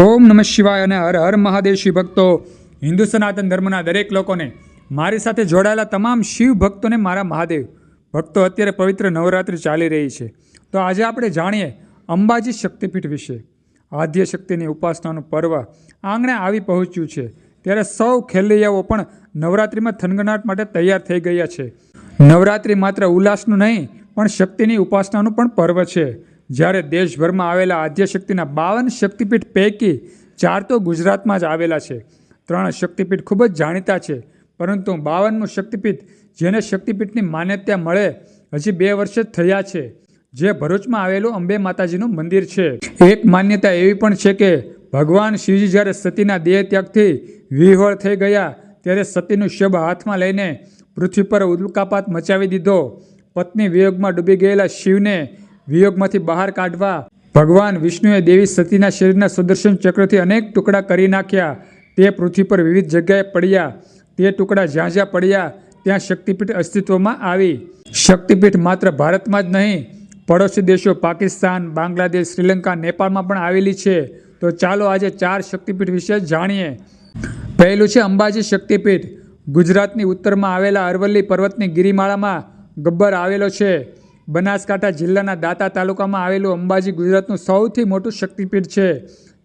ઓમ નમઃ શિવાય અને હર હર મહાદેવ શિવ ભક્તો. હિન્દુ સનાતન ધર્મના દરેક લોકોને મારી સાથે જોડાયેલા તમામ શિવ ભક્તોને મારા મહાદેવ. ભક્તો, અત્યારે પવિત્ર નવરાત્રિ ચાલી રહી છે. તો આજે આપણે જાણીએ અંબાજી શક્તિપીઠ વિશે. આદ્ય શક્તિની ઉપાસનાનું પર્વ આંગણે આવી પહોંચ્યું છે. ત્યારે સૌ ખેલૈયાઓ પણ નવરાત્રિમાં થનગનાટ માટે તૈયાર થઈ ગયા છે. નવરાત્રિ માત્ર ઉલ્લાસનું નહીં, પણ શક્તિની ઉપાસનાનું પણ પર્વ છે. જ્યારે દેશભરમાં આવેલા આદ્યશક્તિના બાવન શક્તિપીઠ પૈકી ચાર તો ગુજરાતમાં જ આવેલા છે. ત્રણ શક્તિપીઠ ખૂબ જ જાણીતા છે. પરંતુ બાવનમું શક્તિપીઠ જેને શક્તિપીઠની માન્યતા મળે હજી બે વર્ષ જ થયા છે, જે ભરૂચમાં આવેલું અંબે માતાજીનું મંદિર છે. એક માન્યતા એવી પણ છે કે ભગવાન શિવજી જ્યારે સતીના દેહ ત્યાગથી વિહોળ થઈ ગયા, ત્યારે સતીનું શબ હાથમાં લઈને પૃથ્વી પર ઉલ્કાપાત મચાવી દીધો. પત્ની વિયોગમાં ડૂબી ગયેલા શિવને વિયોગમાંથી બહાર કાઢવા. ભગવાન વિષ્ણુએ દેવી સતીના શરીરના સુદર્શન ચક્રથી અનેક ટુકડા કરી નાખ્યા. તે પૃથ્વી પર વિવિધ જગ્યાએ પડ્યા. તે ટુકડા જ્યાં જ્યાં પડ્યા, ત્યાં શક્તિપીઠ અસ્તિત્વમાં આવી. શક્તિપીઠ માત્ર ભારતમાં જ નહીં, પડોશી દેશો પાકિસ્તાન, બાંગ્લાદેશ, શ્રીલંકા, નેપાળમાં પણ આવેલી છે. તો ચાલો આજે ચાર શક્તિપીઠ વિશે જાણીએ. પહેલું છે અંબાજી શક્તિપીઠ. ગુજરાતની ઉત્તરમાં આવેલા અરવલ્લી પર્વતની ગિરિમાળામાં ગબ્બર આવેલો છે. બનાસકાંઠા જિલ્લાના દાતા તાલુકામાં આવેલું અંબાજી ગુજરાતનું સૌથી મોટું શક્તિપીઠ છે.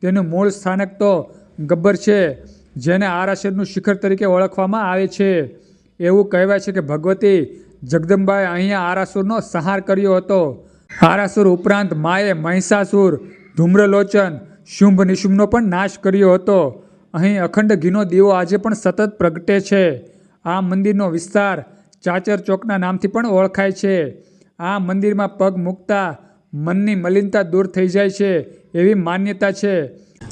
તેનું મૂળ સ્થાનક તો ગબ્બર છે, જેને આરાશરનું શિખર તરીકે ઓળખવામાં આવે છે. એવું કહેવાય છે કે ભગવતી જગદંબાએ અહીંયા આરાસુરનો સંહાર કર્યો હતો. આરાસુર ઉપરાંત માએ મહિષાસુર, ધૂમ્રલોચન, શુંભ નિશુંભનો પણ નાશ કર્યો હતો. અહીં અખંડ ઘીનો દીવો આજે પણ સતત પ્રગટે છે. આ મંદિરનો વિસ્તાર ચાચર ચોકના નામથી પણ ઓળખાય છે. આ મંદિરમાં પગ મૂકતા મનની મલિનતા દૂર થઈ જાય છે એવી માન્યતા છે.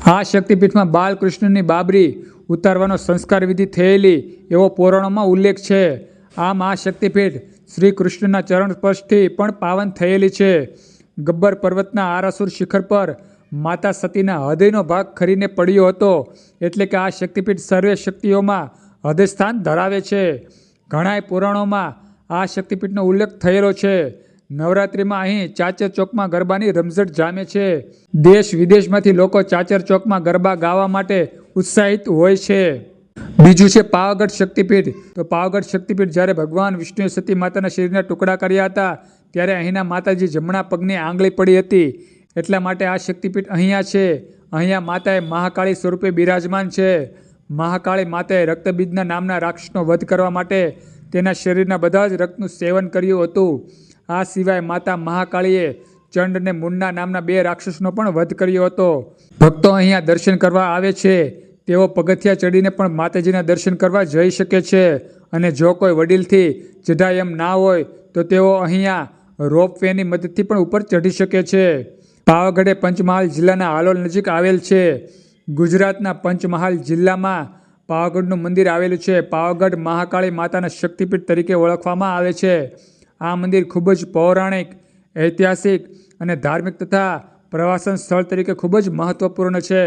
આ શક્તિપીઠમાં બાલકૃષ્ણની બાબરી ઉતારવાનો સંસ્કાર વિધિ થયેલી એવો પુરાણોમાં ઉલ્લેખ છે. આમ આ શક્તિપીઠ શ્રી કૃષ્ણના ચરણ સ્પર્શથી પણ પાવન થયેલી છે. ગબ્બર પર્વતના આરાસુર શિખર પર માતા સતીના હૃદયનો ભાગ ખરીને પડ્યો હતો એટલે કે આ શક્તિપીઠ સર્વે શક્તિઓમાં હૃદયસ્થાન ધરાવે છે. ઘણાય પુરાણોમાં આ શક્તિપીઠનો ઉલ્લેખ થયેલો છે. નવરાત્રિમાં અહીં ચાચર ચોકમાં ગરબાની રમઝટ જામે છે. દેશ વિદેશમાંથી લોકો ચાચર ચોકમાં ગરબા ગાવા માટે ઉત્સાહિત હોય છે. બીજું છે પાવાગઢ શક્તિપીઠ. તો પાવાગઢ શક્તિપીઠ જ્યારે ભગવાન વિષ્ણુએ સતી માતાના શરીરના ટુકડા કર્યા હતા, ત્યારે અહીંના માતાજી જમણા પગની આંગળી પડી હતી. એટલા માટે આ શક્તિપીઠ અહીંયા છે. અહીંયા માતાએ મહાકાળી સ્વરૂપે બિરાજમાન છે. મહાકાળી માતાએ રક્તબીજના નામના રાક્ષસનો વધ કરવા માટે તેના શરીરના બધા જ રક્તનું સેવન કર્યું હતું. આ સિવાય માતા મહાકાળીએ ચંડ અને મુન્ના નામના બે રાક્ષસનો પણ વધ કર્યો હતો. ભક્તો અહીંયા દર્શન કરવા આવે છે. તેઓ પગથિયા ચડીને પણ માતાજીના દર્શન કરવા જઈ શકે છે અને જો કોઈ વડીલથી ચઢાય એમ ના હોય, તો તેઓ અહીંયા રોપવેની મદદથી પણ ઉપર ચઢી શકે છે. પાવાગઢે પંચમહાલ જિલ્લાના હાલોલ નજીક આવેલ છે. ગુજરાતના પંચમહાલ જિલ્લામાં પાવાગઢનું મંદિર આવેલું છે. પાવાગઢ મહાકાળી માતાના શક્તિપીઠ તરીકે ઓળખવામાં આવે છે. આ મંદિર ખૂબ જ પૌરાણિક, ઐતિહાસિક અને ધાર્મિક તથા પ્રવાસન સ્થળ તરીકે ખૂબ જ મહત્વપૂર્ણ છે.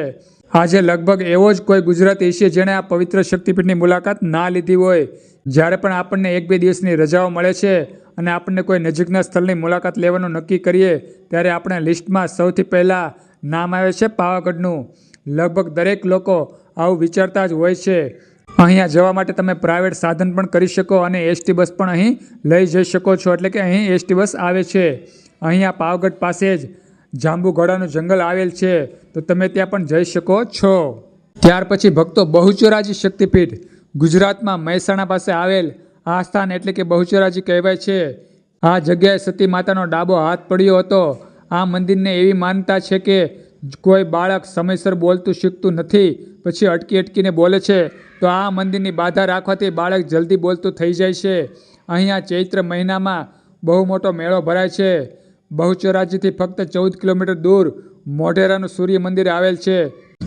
આજે લગભગ એવો જ કોઈ ગુજરાતી છે જેણે આ પવિત્ર શક્તિપીઠની મુલાકાત ના લીધી હોય. જ્યારે પણ આપણને એક બે દિવસની રજાઓ મળે છે અને આપણને કોઈ નજીકના સ્થળની મુલાકાત લેવાનું નક્કી કરીએ, ત્યારે આપણે લિસ્ટમાં સૌથી પહેલાં નામ આવે છે પાવાગઢનું. લગભગ દરેક લોકો આવું વિચારતા જ હોય છે. અહીંયા જવા માટે તમે પ્રાઇવેટ સાધન પણ કરી શકો અને એસટી બસ પણ અહીં લઈ જઈ શકો છો. એટલે કે અહીં એસટી બસ આવે છે. અહીંયા પાવગઢ પાસે જ જાંબુઘોડાનું જંગલ આવેલ છે. તો તમે ત્યાં પણ જઈ શકો છો. ત્યાર પછી ભક્તો બહુચરાજી શક્તિપીઠ ગુજરાતમાં મહેસાણા પાસે આવેલ આ સ્થાન એટલે કે બહુચરાજી કહેવાય છે. આ જગ્યાએ સતી માતાનો ડાબો હાથ પડ્યો હતો. આ મંદિરને એવી માનતા છે કે કોઈ બાળક સમયસર બોલતું શીખતું નથી. પછી અટકી અટકીને બોલે છે, તો આ મંદિરની બાધા રાખવાથી બાળક જલ્દી બોલતું થઈ જાય છે. અહીંયા ચૈત્ર મહિનામાં બહુ મોટો મેળો ભરાય છે. બહુચરાજીથી ફક્ત ચૌદ કિલોમીટર દૂર મોઢેરાનું સૂર્ય મંદિર આવેલ છે.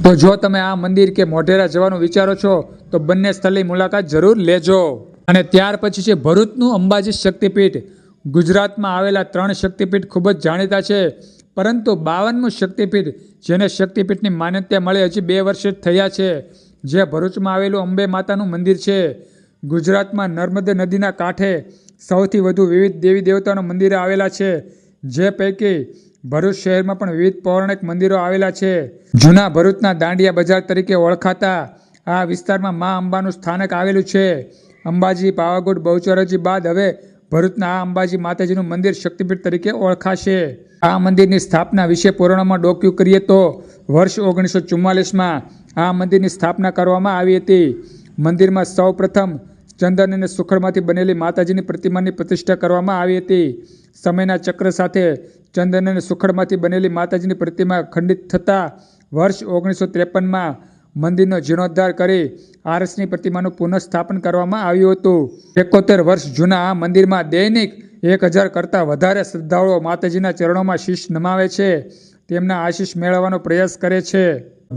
તો જો તમે આ મંદિર કે મોઢેરા જવાનું વિચારો છો, તો બંને સ્થળની મુલાકાત જરૂર લેજો. અને ત્યાર પછી છે ભરૂચનું અંબાજી શક્તિપીઠ. ગુજરાતમાં આવેલા ત્રણ શક્તિપીઠ ખૂબ જ જાણીતા છે. પરંતુ બાવનમું શક્તિપીઠ, જેને શક્તિપીઠની માન્યતા મળે, હજી બે વર્ષ જ થયા છે. જે ભરૂચમાં આવેલું અંબે માતાનું મંદિર છે. ગુજરાતમાં નર્મદા નદીના કાંઠે સૌથી વધુ વિવિધ દેવી દેવતાના મંદિરો આવેલા છે. જે પૈકી ભરૂચ શહેરમાં પણ વિવિધ પૌરાણિક મંદિરો આવેલા છે. જૂના ભરૂચના દાંડિયા બજાર તરીકે ઓળખાતા આ વિસ્તારમાં મા અંબાનું સ્થાનક આવેલું છે. અંબાજી, પાવાગઢ, બહુચરાજી બાદ હવે ભરૂચના આ અંબાજી માતાજીનું મંદિર શક્તિપીઠ તરીકે ઓળખાશે. આ મંદિરની સ્થાપના વિશે પુરાણોમાં ડોક્યુ કરીએ તો વર્ષ ઓગણીસો ચુમ્માલીસમાં આ મંદિરની સ્થાપના કરવામાં આવી હતી. મંદિરમાં સૌ પ્રથમ ચંદન અને સુખડમાંથી બનેલી માતાજીની પ્રતિમાની પ્રતિષ્ઠા કરવામાં આવી હતી. સમયના ચક્ર સાથે ચંદન અને સુખડમાંથી બનેલી માતાજીની પ્રતિમા ખંડિત થતાં વર્ષ ઓગણીસો ત્રેપનમાં મંદિરનો જીર્ણોદ્ધાર કરી આરસની પ્રતિમાનું પુનઃસ્થાપન કરવામાં આવ્યું હતું. એકોતેર વર્ષ જૂના આ મંદિરમાં દૈનિક એક હજાર કરતાં વધારે શ્રદ્ધાળુઓ માતાજીના ચરણોમાં શીશ નમાવે છે. તેમના આશીષ મેળવવાનો પ્રયાસ કરે છે.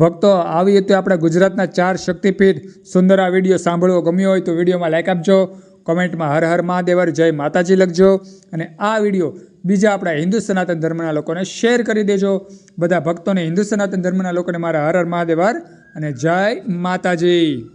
ભક્તો, આવી રીતે આપણે ગુજરાતના ચાર શક્તિપીઠ સુંદર આ વીડિયો સાંભળવો ગમ્યો હોય તો વિડીયોમાં લાઈક આપજો, કોમેન્ટમાં હર હર મહાદેવર, જય માતાજી લખજો અને આ વીડિયો બીજા આપણા હિન્દુ સનાતન ધર્મના લોકોને શેર કરી દેજો. બધા ભક્તોને હિન્દુ સનાતન ધર્મના લોકોને મારા હર હર મહાદેવર અને જય માતાજી.